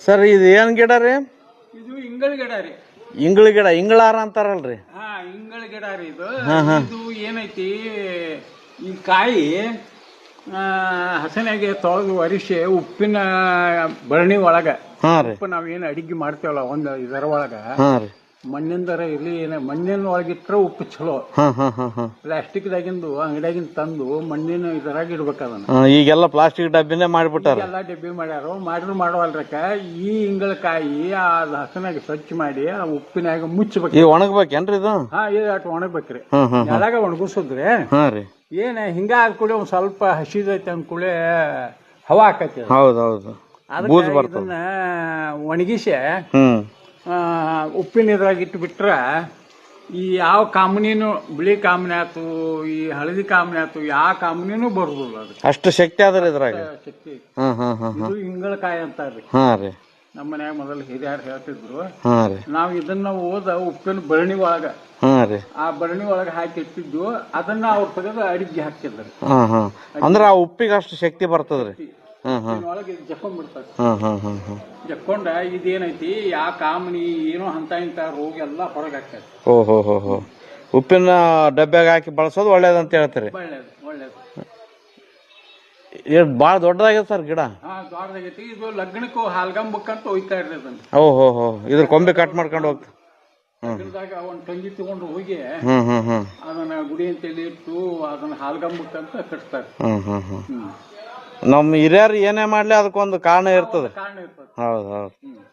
Sir ಇದು ಏನ್ ಗಿಡ ರೀ? ಇದು ಇಂಗಳ ಗಿಡ ರೀ. ಇಂಗಳ ಗಿಡ ಇಂಗಳಾರ ಅಂತಾರಲ್ರಿ. ಹಾ ಇಂಗಳ ಗಿಡ ರೀ ಇದು. ಇದು ಏನೈತಿ ಈ ಕಾಯಿ ಹಸನಾಗೆ ತೊಳೆದು ಒರಿಸಿ ಉಪ್ಪಿನ ಬರಣಿ ಒಳಗ. ಉಪ್ಪು ನಾವೇನು ಅಡಿಗೆ ಮಾಡ್ತೇವಲ್ಲ ಒಂದು ಇದರ ಒಳಗ. ಮಣ್ಣಿಂದರ ಇರ್ಲಿ ಏನ ಮಣ್ಣಿನ ಒಳಗಿಟ್ರೆ ಉಪ್ಪು ಚಲೋ. ಪ್ಲಾಸ್ಟಿಕ್ದಾಗಿಂದು ಅಂಗಡಿಯಾಗಿಂದ ತಂದು ಮಣ್ಣಿನ ಇದರಾಗ ಇಡ್ಬೇಕು ಅದನ್ನ ಈಗೆಲ್ಲಾ ಪ್ಲಾಸ್ಟಿಕ್ ಡಬ್ಬಿನೇ ಮಾಡಿಬಿಟ್ಟಾರ. ಎಲ್ಲ ಡಬ್ಬಿ ಮಾಡ್ಯಾರ ಮಾಡ್ರು ಮಾಡೋಲ್ರಕ ಈ ಇಂಗಳಕಾಯಿ ಆ ಹಸನಾಗ ಸ್ವಚ್ಛ ಮಾಡಿ ಆ ಉಪ್ಪಿನಾಗ ಮುಚ್ಚಬೇಕು ಈಗ ಒಣಗ್ಬೇಕೇನ್ರಿ ಇದು? ಹಾ ಇದು ಅಟ್ ಒಣಗ್ಬೇಕ್ರಿ. ನೆಲಾಗ ಒಣಗಿಸಿದ್ರಿ ಹಾಂ ರೀ. ಏನ ಹಿಂಗ ಆದ ಕೂಡ ಒಂದ್ ಸ್ವಲ್ಪ ಹಸಿದೈತೆ ಅಂದ ಕೂಡಲೇ ಹವಾ ಆಕತಿ ಹೌದು ಹೌದು. ಬೂಜ್ ಬರ್ತದೆ. ಇದನ್ನ ಒಣಗಿಸಿ ಆ, ಉಪ್ಪಿನ ಇದ್ರಾಗ ಇಟ್ಟ ಬಿಟ್ರ ಈ ಯಾವ ಕಾಮನಿನೂ ಬಿಳಿ ಕಾಮನಿ ಆಯ್ತು ಈ ಹಳದಿ ಕಾಮನಿ ಆಯ್ತು ಯಾವ ಕಾಮನಿನೂ ಬರುದಿಲ್ಲ ಅದು. ಅಷ್ಟು ಶಕ್ತಿ ಅದ ರೀ ಇದ್ರಾಗ ಶಕ್ತಿ. ಇದು ಇಂಗಳಕಾಯಿ ಅಂತಾರ್ರಿ. ಹಾಂ ರೀ. ನಮ್ಮ ಮನ್ಯಾಗ ಮೊದಲು ಹಿರಿಯರು ಹೇಳ್ತಿದ್ರು. ಹಾ ರೀ. ನಾವು ಇದನ್ನ ಓದ ಉಪ್ಪಿನ ಬರಣಿ ಒಳಗ. ಹಾಂ ರೀ. ಆ ಬರಣಿ ಒಳಗ ಹಾಕಿ ಇಟ್ಟಿದ್ದು ಅದನ್ನ ಅವ್ರ ತೆಗೆದು ಅಡಿಗೆ ಹಾಕ್ತಿದ್ರು ಅಂದ್ರ ಹಾಂ. ಅಂದ್ರೆ ಆ ಉಪ್ಪಿಗೆ ಅಷ್ಟು ಶಕ್ತಿ ಬರ್ತದ್ರಿ. ಒಳಗೆ ಜಕ್ಕೊಂಡ್ಬಿಡ್ತಾರೆ ಜಕ್ಕೊಂಡ ಇದೇನೈತಿ ಯಾ ಕಾಮನಿ ಏನೋ ಅಂತ ಇಂತ ರೋಗ ಎಲ್ಲ ಹೊರಗೆ ಹಾಕ್ತೈತಿ ಓ ಹೋ ಹೋ ಉಪ್ಪಿನ ಡಬ್ಬ್ಯಾಗ ಹಾಕಿ ಬಳಸೋದು ಒಳ್ಳೇದಂತ ಹೇಳ್ತಾರೆ. ಒಳ್ಳೇದು ಒಳ್ಳೇದು. ಇದು ಭಾಳ ದೊಡ್ಡದಾಗಿದೆ ಸರ್ ಗಿಡ? ಹಾ ದೊಡ್ಡದಾಗೈತಿ. ಇದು ಲಗ್ನಕ್ಕೂ ಹಾಲ್ಗಂಬಕ್ಕಂತ ಒಯ್ತಾ ಹೋಯ್ತಾ ಅದನ್ನ. ಓ ಹೋ ಹೋ. ಇದ್ರ ಕೊಂಬೆ ಕಟ್ ಮಾಡ್ಕೊಂಡು ಹೋಗ್ತಾ. ಲಗ್ನದಾಗ ಒಂದ್ ತಂಗಿ ತಗೊಂಡು ಹೋಗಿ ಹ್ಮ್ ಹ್ಮ್ ಹ್ಮ್. ಅದನ್ನ ಗುಡಿ ಅಂತೇಳಿ ಇಟ್ಟು ಅದನ್ನ ಹಾಲ್ಗಂಬಕ್ಕಂತ ಕಟ್ತಾರೆ. ಹ್ಮ್ ಹ್ಮ್ ಹ್ಞೂ ಹ್ಮ್. ನಮ್ಮ ಹಿರಿಯರು ಏನೇ ಮಾಡ್ಲಿ ಅದಕ್ಕೊಂದು ಕಾರಣ ಇರ್ತದೆ. ಕಾರಣ ಇರ್ತದೆ. ಹೌದು ಹೌದು.